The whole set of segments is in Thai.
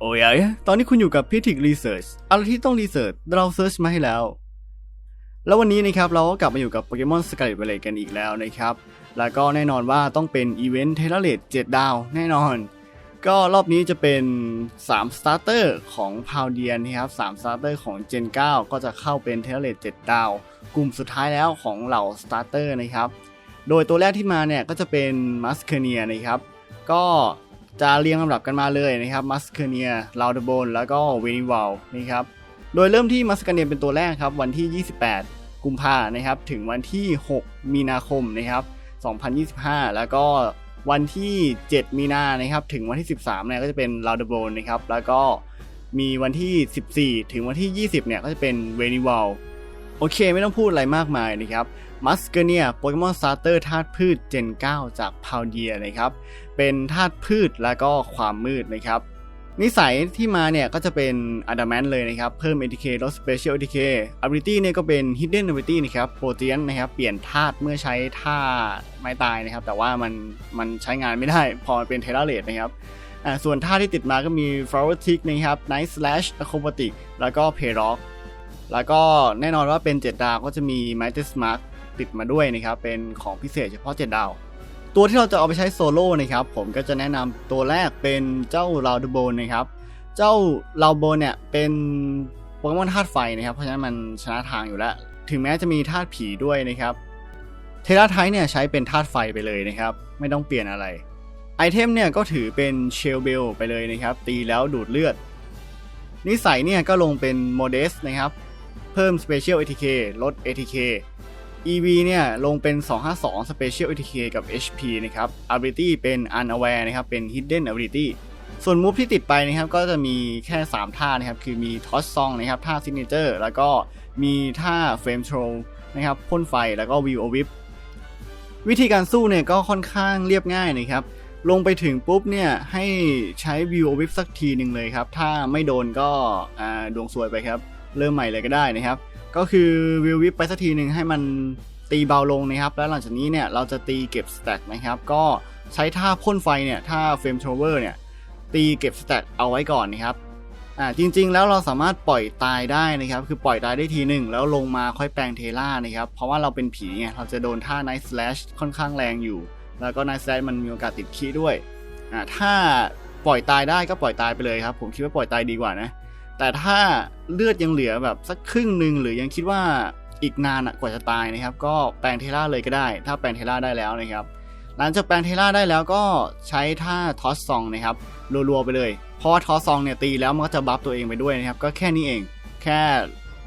โอ้ยตอนนี้คุณอยู่กับพิทิกรีเสิร์ชอะไรที่ต้องรีเสิร์ชเราเซิร์ชมาให้แล้ว แล้ววันนี้นะครับเราก็กลับมาอยู่กับโปเกมอนสกาเลตเวเลกันอีกแล้วนะครับ แล้วก็แน่นอนว่าต้องเป็นอีเวนต์เทเลเลต7ดาวแน่นอน ก็รอบนี้จะเป็น3สตาร์เตอร์ของพาวเดียนนะครับ3สตาร์เตอร์ของ Gen 9 ก็จะเข้าเป็นเทเลเลต7ดาว กลุ่มสุดท้ายแล้วของเหล่าสตาร์เตอร์นะครับ โดยตัวแรกที่มาเนี่ยก็จะเป็นมัสเคเนียนะครับ ก็ จะเรียงลำดับกันมาเลยนะครับมัสเคเนียลาวดโบนแล้วก็เวนิวลนะครับโดยเริ่มที่มัสเคเนียเป็นตัวแรกครับวันที่ 28 กุมภานะครับถึงวันที่ 6 มีนาคมนะครับ2025 แล้วก็วันที่ 7 มีนานะครับถึงวันที่ 13เนี่ยก็จะเป็นลาวดโบนนะครับแล้วก็มีวันที่ 14 ถึงวันที่ 20เนี่ยก็จะเป็นเวนิวล โอเคไม่ต้องพูดอะไรมากมายนะครับมัสเกเนียโปเกมอนสตาร์เตอร์ธาตุพืชเจน 9 จากพาวเดียนะครับ เป็นธาตุพืชแล้วก็ความมืดนะครับ นิสัยที่มาเนี่ยก็จะเป็นอะดามนเลยนะครับ เพิ่ม ATK ลด Special ATK Ability เนี่ยก็เป็น Hidden Ability นะครับโปรเตียนนะครับ เปลี่ยนธาตุเมื่อใช้ท่าไม้ตายนะครับ แต่ว่ามันมันใช้งานไม่ได้ พอเป็นเทเลเลตนะครับอ่าส่วนท่าที่ติดมาก็มี Flower Tick นะครับ Night Slash Acrobatic แล้วก็ p a y r o c k แล้วก็แน่นอนว่าเป็น 7 ดาวก็จะมี Mighty Mark ติดมาด้วยนะครับ เป็นของพิเศษเฉพาะ 7 ดาว ตัวที่เราจะเอาไปใช้โซโล่นะครับ ผมก็จะแนะนำตัวแรกเป็นเจ้าลาวดโบนนะครับ เจ้าลาวโบนเนี่ยเป็นโปเกมอนธาตุไฟนะครับ เพราะฉะนั้นมันชนะทางอยู่แล้ว ถึงแม้จะมีธาตุผีด้วยนะครับ เทราไทเนี่ยใช้เป็นธาตุไฟไปเลยนะครับ ไม่ต้องเปลี่ยนอะไร ไอเทมเนี่ยก็ถือเป็นเชลเบลไปเลยนะครับ ตีแล้วดูดเลือด นิสัยเนี่ยก็ลงเป็นโมเดสนะครับ พิ่ม Special ATK ลด ATK EV เนี่ยลงเป็น 252 Special ATK กับ HP นะครับ Ability เป็น Unaware นะครับ เป็น Hidden Ability ส่วนมูฟที่ติดไปนะครับก็จะมีแค่ 3 ท่านะครับ คือมี Toss Song นะครับ ท่า Signature แล้วก็มีท่า Flame Throw นะครับพ่นไฟแล้วก็ View of Whip วิธีการสู้เนี่ยก็ค่อนข้างเรียบง่ายนะครับ ลงไปถึงปุ๊บเนี่ยให้ใช้ View of Whip สักทีหนึ่งเลยครับ ถ้าไม่โดนก็ดวงซวยไปครับ เริ่มใหม่เลยก็ได้นะครับ ก็คือวิววิปไปสักทีหนึ่งให้มันตีเบาลงนะครับ แล้วหลังจากนี้เนี่ยเราจะตีเก็บสแต็กนะครับ ก็ใช้ท่าพ่นไฟเนี่ยท่าเฟรมโทเวอร์เนี่ยตีเก็บสแต็กเอาไว้ก่อนนะครับอ่าจริง ๆ แล้วเราสามารถปล่อยตายได้นะครับ คือปล่อยตายได้ทีหนึ่งแล้วลงมาค่อยแปลงเทล่านะครับ เพราะว่าเราเป็นผีไงเราจะโดนท่า Night Slash ค่อนข้างแรงอยู่ แล้วก็ Night Slash มันมีโอกาสติดขี้ด้วยอ่าถ้าปล่อยตายได้ก็ปล่อยตายไปเลยครับ ผมคิดว่าปล่อยตายดีกว่านะ แต่ถ้าเลือดยังเหลือแบบสักครึ่งหนึ่งหรือยังคิดว่าอีกนานกว่าจะตายนะครับ ก็แปลงเทล่าเลยก็ได้ ถ้าแปลงเทล่าได้แล้วนะครับ หลังจากแปลงเทล่าได้แล้วก็ใช้ท่าทอสซองนะครับรัวๆไปเลย เพราะว่าทอสซองเนี่ยตีแล้วมันก็จะบัฟตัวเองไปด้วยนะครับ ก็แค่นี้เอง แค่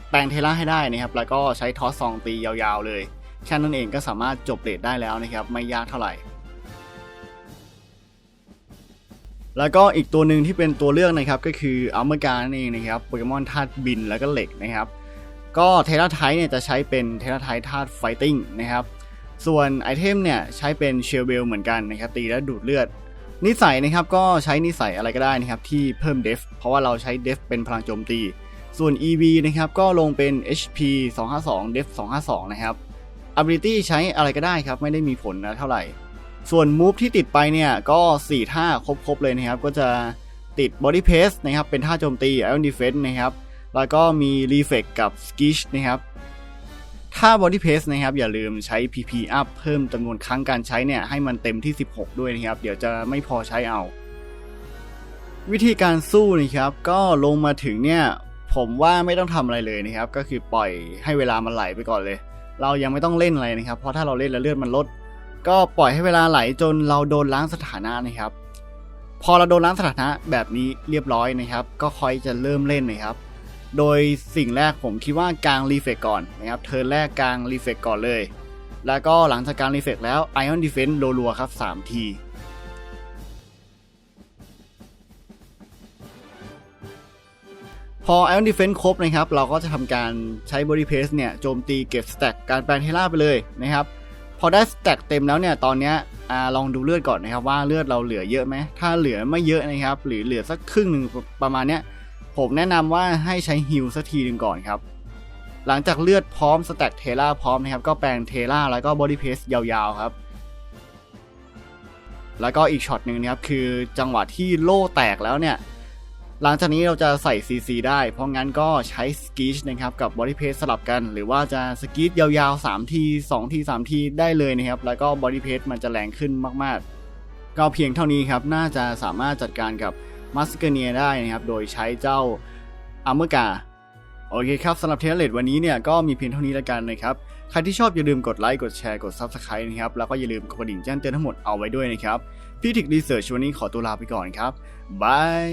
แปลงเทล่าให้ได้นะครับ แล้วก็ใช้ทอสซองตียาวๆเลย แค่นั้นเองก็สามารถจบเลดได้แล้วนะครับ ไม่ยากเท่าไหร่ แล้วก็อีกตัวหนึ่งที่เป็นตัวเลือกนะครับก็คืออัลเมอร์การนั่นเองนะครับโปเกมอนธาตุบินแล้วก็เหล็กนะครับ ก็เทราไทเนี่ยจะใช้เป็นเทราไทธาตุไฟติ้งนะครับ ส่วนไอเทมเนี่ยใช้เป็นเชลเบลเหมือนกันนะครับตีแล้วดูดเลือด นิสัยนะครับก็ใช้นิสัยอะไรก็ได้นะครับที่เพิ่มเดฟเพราะว่าเราใช้เดฟเป็นพลังโจมตี ส่วน EV นะครับก็ลงเป็น HP 252 Def 252 นะครับ Ability ใช้อะไรก็ได้ครับไม่ได้มีผลนะเท่าไหร่ ส่วนมูฟที่ติดไปเนี่ยก็ 4 ท่าครบๆเลยนะครับ ก็จะติด Body Pace นะครับ เป็นท่าโจมตี Iron Defense นะครับ แล้วก็มี Reflex กับ Skish นะครับ ถ้า Body Pace นะครับ อย่าลืมใช้ PP Up เพิ่มจำนวนครั้งการใช้เนี่ย ให้มันเต็มที่ 16 ด้วยนะครับ เดี๋ยวจะไม่พอใช้เอา วิธีการสู้นะครับ ก็ลงมาถึงเนี่ย ผมว่าไม่ต้องทำอะไรเลยนะครับ ก็คือปล่อยให้เวลามันไหลไปก่อนเลย เรายังไม่ต้องเล่นอะไรนะครับ เพราะถ้าเราเล่นแล้วเลือดมันลด ก็ปล่อยให้เวลาไหลจนเราโดนล้างสถานะนะครับ พอเราโดนล้างสถานะแบบนี้เรียบร้อยนะครับ ก็ค่อยจะเริ่มเล่นนะครับ โดยสิ่งแรกผมคิดว่ากลางรีเฟกก่อนนะครับเทิร์นแรกกลางรีเฟกก่อนเลย แล้วก็หลังจากการรีเฟกแล้ว Ion Defense รัวๆครับ 3 ทีพอ Ion Defense ครบนะครับ เราก็จะทำการใช้ Body Pace เนี่ย โจมตีเก็บสแต็กการแปลงเทล่าไปเลยนะครับ พอได้สแต็กเต็มแล้วเนี่ยตอนเนี้ยอ่าลองดูเลือดก่อนนะครับว่าเลือดเราเหลือเยอะไหมถ้าเหลือไม่เยอะนะครับ หรือเหลือสักครึ่งหนึ่งประมาณเนี้ยผมแนะนำว่าให้ใช้ฮิลสักทีหนึ่งก่อนครับ หลังจากเลือดพร้อมสแต็กเทล่าพร้อมนะครับก็แปลงเทล่าแล้วก็บอดี้เพสยาวๆครับแล้วก็อีกช็อตหนึ่งนะครับคือจังหวะที่โล่แตกแล้วเนี่ย หลังจากนี้เราจะใส่ CC ได้ เพราะงั้นก็ใช้สกีชนะครับกับบอดี้เพ e สลับกัน หรือว่าจะสกีชยาวๆ 3 ที 2 ที 3 ทีได้เลยนะครับ แล้วก็บอดี้เพ e มันจะแรงขึ้นมากๆ ก็เพียงเท่านี้ครับ น่าจะสามารถจัดการกับมัสเกเนียได้นะครับ โดยใช้เจ้าอัมเมกาโอเคครับสำหรับเทเลตวันนี้เนี่ยก็มีเพียงเท่านี้แล้วกันนะครับ ใครที่ชอบอย่าลืมกดไลค์กดแชร์กด Subscribe นะครับ แล้วก็อย่าลืมกดกระดิ่งแจ้งเตือนทั้งหมดเอาไว้ด้วยนะครับพี่ทิกรีเสิร์ชวันนี้ขอตัวลาไปก่อนครับบาย